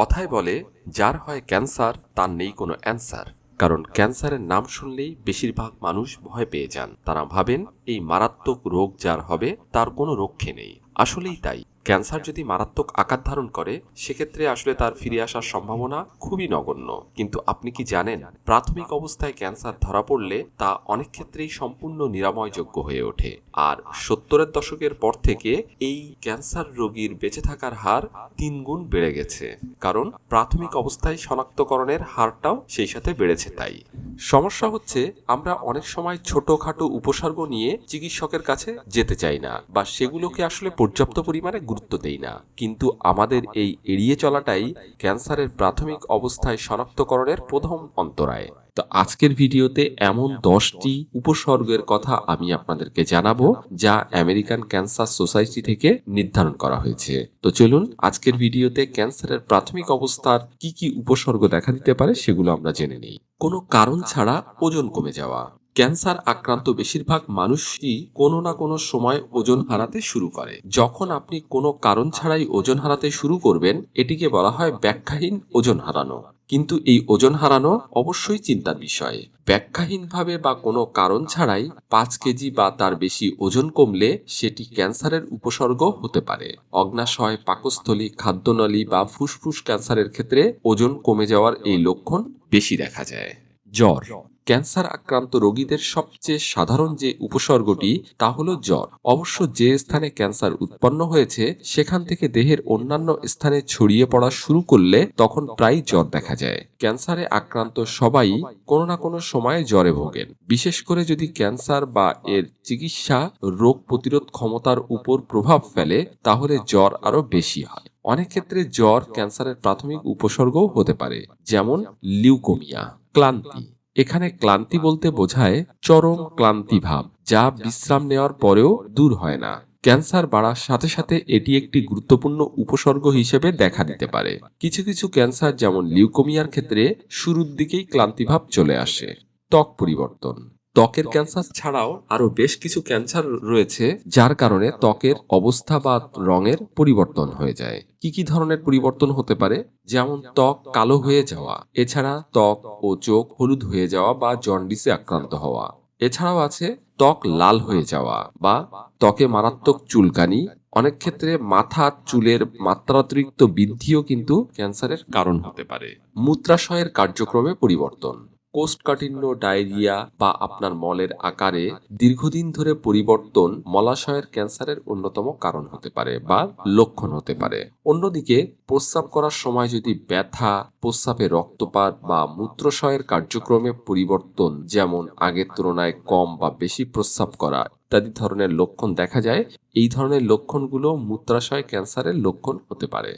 কথায় বলে, যার হয় ক্যান্সার, তার নেই কোনো অ্যান্সার। কারণ ক্যান্সারের নাম শুনলেই বেশিরভাগ মানুষ ভয় পেয়ে যান। তারা ভাবেন, এই মারাত্মক রোগ যার হবে, তার কোনো রক্ষে নেই। আসলেই তাই। ক্যান্সার যদি মারাত্মক আকার ধারণ করে, সেক্ষেত্রে আসলে তার ফিরে আসার সম্ভাবনা খুবই নগণ্য। কিন্তু আপনি কি জানেন, প্রাথমিক অবস্থায় ক্যান্সার ধরা পড়লে তা অনেক ক্ষেত্রেই সম্পূর্ণ নিরাময়যোগ্য হয়ে ওঠে। আর সত্তরের দশকের পর থেকে এই ক্যান্সার রোগীর বেঁচে থাকার হার তিন গুণ বেড়ে গেছে। কারণ প্রাথমিক অবস্থায় শনাক্তকরণের হারটাও সেই সাথে বেড়েছে তাই। সমস্যা হচ্ছে, আমরা অনেক সময় ছোটখাটো উপসর্গ নিয়ে চিকিৎসকের কাছে যেতে চাই না, বা সেগুলোকে আসলে পর্যাপ্ত পরিমাণে গুরুত্ব দেই না। কিন্তু আমাদের এই এড়িয়ে চলাটাই ক্যান্সারের প্রাথমিক অবস্থায় শনাক্তকরণের প্রথম অন্তরায়। তো আজকের ভিডিওতে এমন দশটি উপসর্গের কথা আমি আপনাদেরকে জানাব, যা আমেরিকান ক্যান্সার সোসাইটি থেকে নির্ধারণ করা হয়েছে। তো চলুন, আজকের ভিডিওতে ক্যান্সারের প্রাথমিক অবস্থার কি কি উপসর্গ দেখা দিতে পারে সেগুলো আমরা জেনে নিই। কোনো কারণ ছাড়া ওজন কমে যাওয়া। ক্যান্সার আক্রান্ত বেশিরভাগ মানুষই কোনো না কোনো সময় ওজন হারাতে শুরু করে। যখন আপনি কোনো কারণ ছাড়াই ওজন হারাতে শুরু করবেন, এটিকে বলা হয় ব্যাখ্যাহীন ওজন হারানো। কিন্তু এই ওজন হারানো অবশ্যই চিন্তার বিষয়। ব্যাখ্যাহীনভাবে বা কোনো কারণ ছাড়াই পাঁচ কেজি বা তার বেশি ওজন কমলে সেটি ক্যান্সারের উপসর্গ হতে পারে। অগ্নাশয়, পাকস্থলী, খাদ্যনলী বা ফুসফুস ক্যান্সারের ক্ষেত্রে ওজন কমে যাওয়ার এই লক্ষণ বেশি দেখা যায়। জ্বর ক্যান্সার আক্রান্ত রোগীদের সবচেয়ে সাধারণ যে উপসর্গটি, তা হলো জ্বর। অবশ্য যে স্থানে ক্যান্সার উৎপন্ন হয়েছে, সেখান থেকে দেহের অন্যান্য স্থানে ছড়িয়ে পড়া শুরু করলে তখন প্রায় জ্বর দেখা যায়। ক্যান্সারে আক্রান্ত সবাই কোনো না কোনো সময়ে জ্বরে ভোগেন। বিশেষ করে যদি ক্যান্সার বা এর চিকিৎসা রোগ প্রতিরোধ ক্ষমতার উপর প্রভাব ফেলে, তাহলে জ্বর আরও বেশি হয়। অনেক ক্ষেত্রে জ্বর ক্যান্সারের প্রাথমিক উপসর্গও হতে পারে, যেমন লিউকোমিয়া, ক্লান্তি। এখানে ক্লান্তি বলতে বোঝায় চরম ক্লান্তি ভাব, যা বিশ্রাম নেওয়ার পরেও দূর হয় না। ক্যান্সার বাড়ার সাথে সাথে এটি একটি গুরুত্বপূর্ণ উপসর্গ হিসেবে দেখা দিতে পারে। কিছু কিছু ক্যান্সার যেমন লিউকোমিয়ার ক্ষেত্রে শুরুর দিকেই ক্লান্তিভাব চলে আসে। ত্বক পরিবর্তন ত্বকের ক্যান্সার ছাড়াও আরও বেশ কিছু ক্যান্সার রয়েছে যার কারণে ত্বকের অবস্থা বা রঙের পরিবর্তন হয়ে যায়। কি কি ধরনের পরিবর্তন হতে পারে? যেমন ত্বক কালো হয়ে যাওয়া এছাড়া ত্বক ও চোখ হলুদ হয়ে যাওয়া বা জন্ডিসে আক্রান্ত হওয়া। এছাড়াও আছে ত্বক লাল হয়ে যাওয়া বা ত্বকে মারাত্মক চুলকানি। অনেক ক্ষেত্রে মাথা চুলের মাত্রাতিরিক্ত বৃদ্ধিও কিন্তু ক্যান্সারের কারণ হতে পারে। মূত্রাশয়ের কার্যক্রমে পরিবর্তন। কোষ্ঠকাঠিন্য, ডায়রিয়া বা আপনার মলের আকারে দীর্ঘদিন ধরে পরিবর্তন মলাশয়ের ক্যান্সারের অন্যতম কারণ হতে পারে বা লক্ষণ হতে পারে। অন্যদিকে, প্রস্রাব করার সময় যদি ব্যথা, প্রস্রাবে রক্তপাত বা মূত্রশয়ের কার্যক্রমে পরিবর্তন, যেমন আগের তুলনায় কম বা বেশি প্রস্রাব করা ইত্যাদি ধরনের লক্ষণ দেখা যায়, এই ধরনের লক্ষণগুলো মূত্রাশয় ক্যান্সারের লক্ষণ হতে পারে।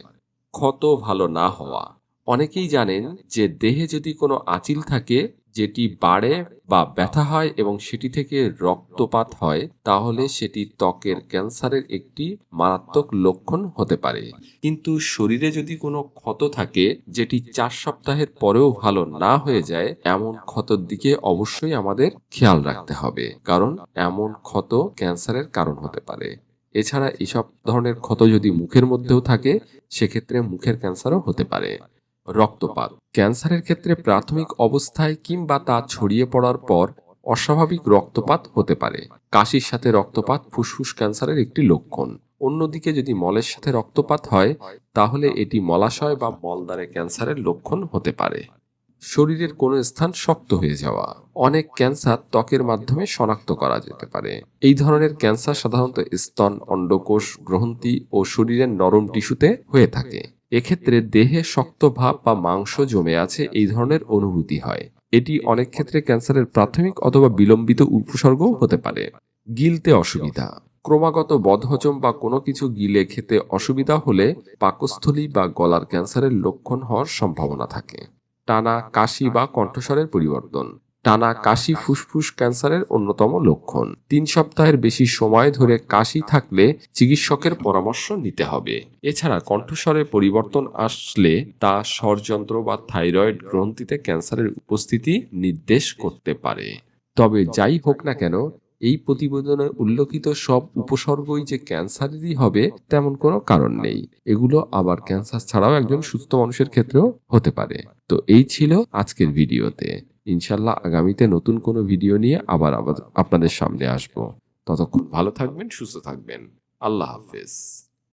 ক্ষত ভালো না হওয়া অনেকেই জানেন যে দেহে যদি কোনো আঁচিল থাকে, যেটি বাড়ে বা ব্যথা হয় এবং সেটি থেকে রক্তপাত হয়, তাহলে সেটি ত্বকের ক্যান্সারের একটি মারাত্মক লক্ষণ হতে পারে। কিন্তু শরীরে যদি কোনো ক্ষত থাকে, যেটি চার সপ্তাহের পরেও ভালো না হয়ে যায়, এমন ক্ষতর দিকে অবশ্যই আমাদের খেয়াল রাখতে হবে, কারণ এমন ক্ষত ক্যান্সারের কারণ হতে পারে। এছাড়া এসব ধরনের ক্ষত যদি মুখের মধ্যেও থাকে, সেক্ষেত্রে মুখের ক্যান্সারও হতে পারে। রক্তপাত। ক্যান্সারের ক্ষেত্রে প্রাথমিক অবস্থায় কিংবা তা ছড়িয়ে পড়ার পর অস্বাভাবিক রক্তপাত হতে পারে। কাশির সাথে রক্তপাত ফুসফুস ক্যান্সারের একটি লক্ষণ। অন্যদিকে যদি মলের সাথে রক্তপাত হয়, তাহলে এটি মলাশয় বা মলদ্বারে ক্যান্সারের লক্ষণ হতে পারে। শরীরের কোনো স্থান শক্ত হয়ে যাওয়া। অনেক ক্যান্সার ত্বকের মাধ্যমে শনাক্ত করা যেতে পারে। এই ধরনের ক্যান্সার সাধারণত স্তন, অন্ডকোষ, গ্রন্থি ও শরীরের নরম টিস্যুতে হয়ে থাকে। এক্ষেত্রে দেহে শক্ত ভাব বা মাংস জমে আছে এই ধরনের অনুভূতি হয়। এটি অনেক ক্ষেত্রে ক্যান্সারের প্রাথমিক অথবা বিলম্বিত উপসর্গ হতে পারে। গিলতে অসুবিধা। ক্রমাগত বদহজম বা কোনো কিছু গিলে খেতে অসুবিধা হলে পাকস্থলী বা গলার ক্যান্সারের লক্ষণ হওয়ার সম্ভাবনা থাকে। টানা কাশি বা কণ্ঠস্বরের পরিবর্তন। টানা কাশি, ফুসফুস, ক্যান্সারের অন্যতম লক্ষণ। তিন সপ্তাহের বেশি সময় ধরে কাশি থাকলে চিকিৎসকের পরামর্শ নিতে হবে। এছাড়া কণ্ঠস্বরে পরিবর্তন আসলে তা স্বরযন্ত্র বা থাইরয়েড গ্রন্থিতে ক্যান্সারের উপস্থিতি নির্দেশ করতে পারে। তবে যাই হোক না কেন, এই প্রতিবেদনে উল্লেখিত সব উপসর্গই যে ক্যান্সারেরই হবে তেমন কোনো কারণ নেই। এগুলো আবার ক্যান্সার ছাড়াও একজন সুস্থ মানুষের ক্ষেত্রেও হতে পারে। তো এই ছিল আজকের ভিডিওতে। ইনশাল্লাহ আগামীতে নতুন কোনো ভিডিও নিয়ে আবার আপনাদের সামনে আসব। ততক্ষণ ভালো থাকবেন, সুস্থ থাকবেন। আল্লাহ হাফেজ।